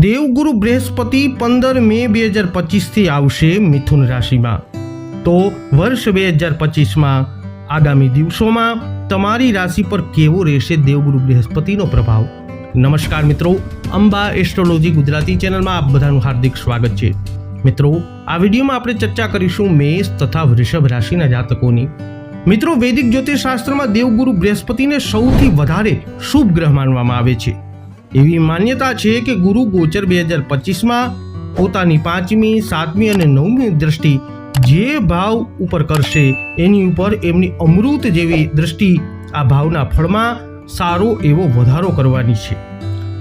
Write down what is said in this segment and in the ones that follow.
દેવગુરુ બૃહસ્પતિ પંદર મે બે હજાર પચીસથી આવશે મિથુન રાશિમાં. તો વર્ષ બે હજાર પચીસમાં, આગામી દિવસોમાં તમારી રાશિ પર કેવો રહેશે દેવગુરુ બૃહસ્પતિનો પ્રભાવ? નમસ્કાર મિત્રો, અંબા એસ્ટ્રોલોજી ગુજરાતી ચેનલમાં આપ બધાનું હાર્દિક સ્વાગત છે. મિત્રો, આ વિડીયોમાં આપણે ચર્ચા કરીશું મેષ તથા વૃષભ રાશિના જાતકોની. મિત્રો, વૈદિક જ્યોતિષશાસ્ત્રમાં દેવગુરુ બૃહસ્પતિને સૌથી વધારે શુભ ગ્રહ માનવામાં આવે છે. એવી માન્યતા છે કે ગુરુ ગોચર બે હજાર પચીસમાં પોતાની પાંચમી, સાતમી અને નવમી દ્રષ્ટિ જે ભાવ ઉપર કરશે, એની ઉપર એમની અમૃત જેવી દ્રષ્ટિ આ ભાવના ફળમાં સારો એવો વધારો કરવાની છે.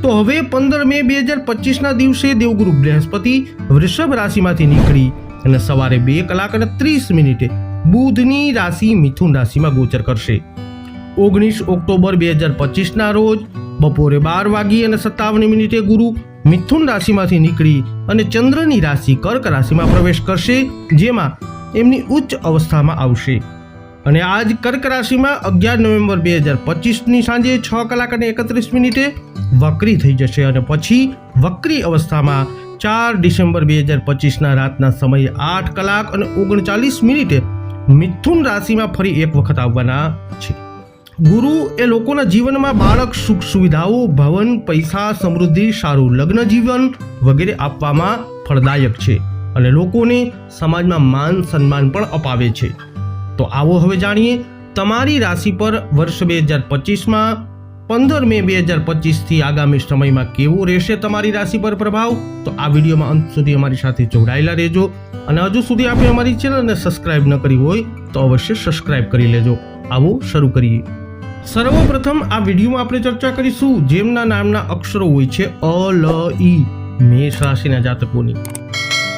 તો હવે પંદર મે બે હજાર પચીસના દિવસે દેવગુરુ બૃહસ્પતિ વૃષભ રાશિમાંથી નીકળી અને સવારે બે કલાક અને ત્રીસ મિનિટે બુધની રાશિ મિથુન રાશિમાં ગોચર કરશે. ઓગણીસ ઓક્ટોબર બે હજાર પચીસના રોજ બપોરે બાર વાગી અને સત્તાવન મિનિટે ગુરુ મિથુન રાશિમાંથી નીકળી અને ચંદ્રની રાશિ કર્ક રાશિમાં પ્રવેશ કરશે, જેમાં એમની ઉચ્ચ અવસ્થામાં આવશે. અને આજ કર્ક રાશિમાં અગિયાર નવેમ્બર બે હજાર પચીસની સાંજે છ કલાક અને એકત્રીસ મિનિટે વક્રી થઈ જશે અને પછી વક્રી અવસ્થામાં ચાર ડિસેમ્બર બે હજાર પચીસના રાતના સમયે આઠ કલાક અને ઓગણચાલીસ મિનિટે મિથુન રાશિમાં ફરી એક વખત આવવાના છે. ગુરુ એ લોકોના જીવનમાં બાળક સુખ સુવિધાઓ, ભવન, પૈસા, સમૃદ્ધિ, સારું લગ્ન જીવન વગેરે આપવામાં ફળદાયક છે અને લોકોને સમાજમાં માન સન્માન પણ અપાવે છે. તો આવો હવે જાણીએ તમારી રાશિ પર વર્ષ બે હજાર પચીસમાં પંદર મે બે હજાર પચીસથી આગામી સમયમાં કેવો રહેશે તમારી રાશિ પર પ્રભાવ? તો આ વિડીયોમાં અંત સુધી અમારી સાથે જોડાયેલા રહેજો અને હજુ સુધી આપણે અમારી ચેનલને સબસ્ક્રાઇબ ન કરી હોય તો અવશ્ય સબસ્ક્રાઇબ કરી લેજો. આવો શરૂ કરીએ. સર્વપ્રથમ આ વિડીયોમાં આપણે ચર્ચા કરીશું જેમના નામના અક્ષરો હોય છે અ, લ ઈ મેષ રાશિના જાતકોની.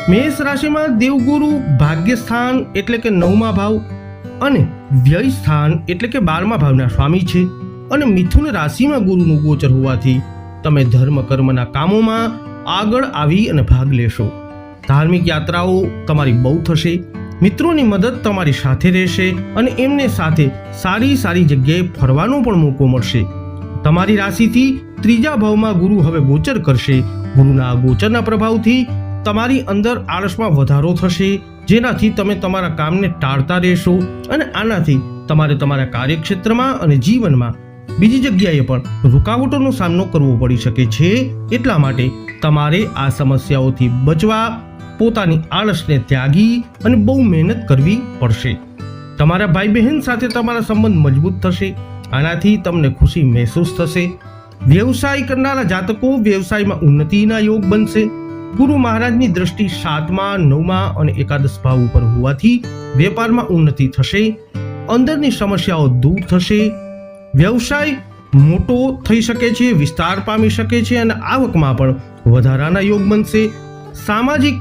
મેષ રાશિમાં દેવગુરુ ભાગ્ય સ્થાન એટલે કે નવમા ભાવ અને વ્યય સ્થાન એટલે કે બારમા ભાવના સ્વામી છે. અને મિથુન રાશિમાં ગુરુનું ગોચર હોવાથી તમે ધર્મ કર્મના કામોમાં આગળ આવી અને ભાગ લેશો. ધાર્મિક યાત્રાઓ તમારી બહુ થશે. મિત્રોની મદદ તમારી સાથે રહેશે અને એમને સાથે સારી સારી જગ્યાએ ફરવાનો પણ મોકો મળશે. તમારી રાશિથી ત્રીજા ભાવમાં ગુરુ હવે ગોચર કરશે. ગુરુના ગોચરના પ્રભાવથી તમારી અંદર આળસમાં વધારો થશે. જેનાથી તમે તમારા કામને ટાળતા રહેશો અને આનાથી તમારે તમારા કાર્યક્ષેત્રમાં અને જીવનમાં બીજી જગ્યાએ પણ રૂકાવટોનો સામનો કરવો પડી શકે છે. એટલા માટે તમારે આ સમસ્યાઓથી બચવા પોતાની આળસને ત્યાગી અને બહુ મહેનત કરવી પડશે. તમારા ભાઈ બહેન સાથે તમારા સંબંધ મજબૂત થશે. આનાથી તમને ખુશી મહેસૂસ થશે. વ્યવસાય કરનારા જાતકો વ્યવસાયમાં ઉન્નતિના યોગ બનશે. ગુરુ મહારાજની દ્રષ્ટિ સાતમા, નવમા અને એકાદશ ભાવ ઉપર હોવાથી વેપારમાં ઉન્નતિ થશે. અંદરની સમસ્યાઓ દૂર થશે. વ્યવસાય મોટો થઈ શકે છે, વિસ્તાર પામી શકે છે અને આવકમાં પણ વધારાના યોગ બનશે. સામાજિક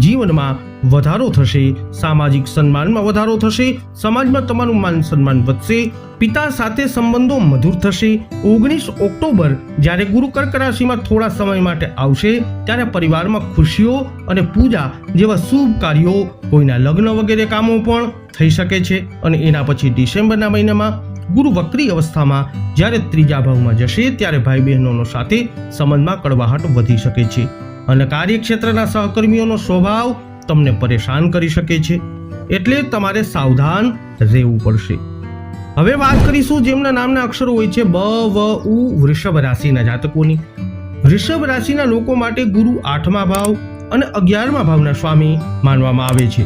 જીવનમાં વધારો થશે, સામાજિક સન્માનમાં વધારો થશે, સમાજમાં તમારું માન સન્માન વધશે, પિતા સાથે સંબંધો મધુર થશે. ઓગણીસ ઓક્ટોબર જ્યારે ગુરુ કર્ક રાશિમાં થોડા સમય માટે આવશે, ત્યારે પરિવારમાં ખુશીઓ અને પૂજા જેવા શુભ કાર્યો, કોઈના લગ્ન વગેરે કામો પણ થઈ શકે છે. અને એના પછી ડિસેમ્બરના મહિનામાં ગુરુ વક્રી અવસ્થામાં જ્યારે ત્રીજા ભાવમાં જશે, ત્યારે ભાઈ બહેનોનો સાથે સંબંધમાં કડવાહટ વધી શકે છે. અને કાર્યક્ષેત્રના સહકર્મીઓનો સ્વભાવ તમને પરેશાન કરી શકે છે. એટલે તમારે સાવધાન રહેવું પડશે. હવે વાત કરીશું જેમના નામના અક્ષરો હોય છે બ, વ, ઉ, વૃષભ રાશિના જાતકોની. વૃષભ રાશિના લોકો માટે ગુરુ આઠમા ભાવ અને અગિયારમા ભાવના સ્વામી માનવામાં આવે છે.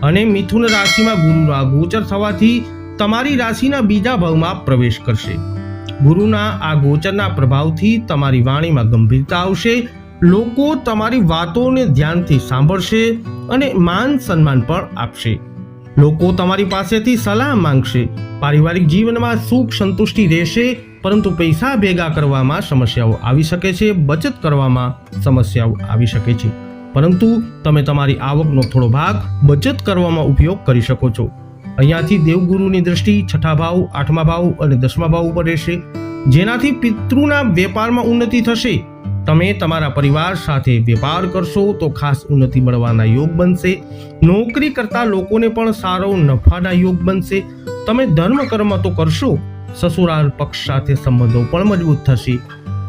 અને મિથુન રાશિમાં ગુરુના ગોચર થવાથી તમારી રાશિના બીજા ભાવમાં પ્રવેશ કરશે. ગુરુના આ ગોચરના પ્રભાવથી તમારી વાણીમાં ગંભીરતા આવશે લોકો તમારી વાતોને ધ્યાનથી સાંભળશે અને માન સન્માન પણ આપશે. લોકો તમારી પાસેથી સલાહ માંગશે. પારિવારિક જીવનમાં સુખ સંતુષ્ટિ રહેશે, પરંતુ પૈસા ભેગા કરવામાં સમસ્યાઓ આવી શકે છે, બચત કરવામાં સમસ્યાઓ આવી શકે છે. પરંતુ તમે તમારી આવકનો થોડો ભાગ બચત કરવામાં ઉપયોગ કરી શકો છો. અહીંયાથી દેવગુરુની દ્રષ્ટિ છઠ્ઠા ભાવ, આઠમા ભાવ અને દસમા ભાવ ઉપર રહેશે. જેનાથી પિતૃના વેપારમાં ઉન્નતિ થશે. તમે તમારા પરિવાર સાથે વેપાર કરશો તો ખાસ ઉન્નતિ મળવાના યોગ બનશે. નોકરી કરતા લોકોને પણ સારો નફાના યોગ બનશે. તમે ધર્મ કર્મ તો કરશો. સસુરાલ પક્ષ સાથે સંબંધો પણ મજબૂત થશે.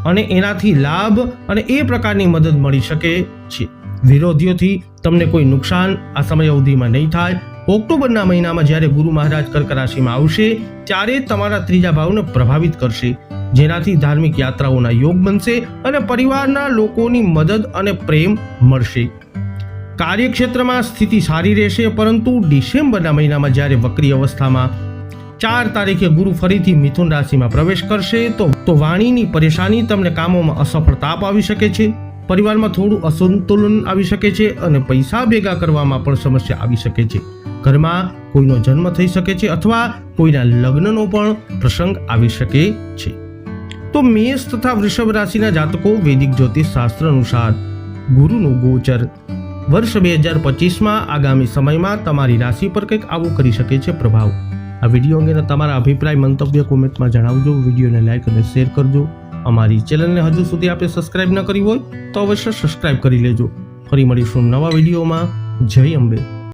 અને એનાથી લાભ અને એ પ્રકારની મદદ મળી શકે છે. વિરોધીઓથી તમને કોઈ નુકસાન આ સમય અવધિમાં નહીં થાય. ઓક્ટોબરના મહિનામાં જ્યારે ગુરુ મહારાજ કર્ક રાશિમાં આવશે, ત્યારે તમારા ત્રીજા ભાવને પ્રભાવિત કરશે. જેનાથી ધાર્મિક યાત્રાઓના યોગ બનશે અને પરિવારના લોકોની મદદ અને પ્રેમ મળશે. કાર્યક્ષેત્રમાં સ્થિતિ સારી રહેશે, પરંતુ ડિસેમ્બરના મહિનામાં જ્યારે વક્રી અવસ્થામાં ચાર તારીખે ગુરુ ફરીથી મિથુન રાશિમાં પ્રવેશ કરશે, તો તો વાણીની પરેશાની તમને કામોમાં અસફળતા આવી શકે છે, પરિવારમાં થોડું અસંતુલન આવી શકે છે અને પૈસા ભેગા કરવામાં પણ સમસ્યા આવી શકે છે. ઘરમાં કોઈનો જન્મ થઈ શકે છે અથવા કોઈના લગ્નનો પણ પ્રસંગ આવી શકે છે. તો મેષ તથા વૃષભ રાશિના જાતકો વૈદિક જ્યોતિષ શાસ્ત્ર અનુસાર ગુરુનું ગોચર. વર્ષ બે હજાર પચીસમાં આગામી સમયમાં તમારી રાશિ પર કંઈક આવું કરી શકે છે પ્રભાવ. આ વીડિયો અંગેના તમારા અભિપ્રાય, મંતવ્ય કોમેન્ટમાં જણાવજો. વિડીયોને લાઇક અને શેર કરજો. અમારી ચેનલને હજુ સુધી આપે સબસ્ક્રાઇબ ન કરી હોય તો અવશ્ય સબસ્ક્રાઇબ કરી લેજો. ફરી મળીશું નવા વિડીયોમાં. જય અંબે.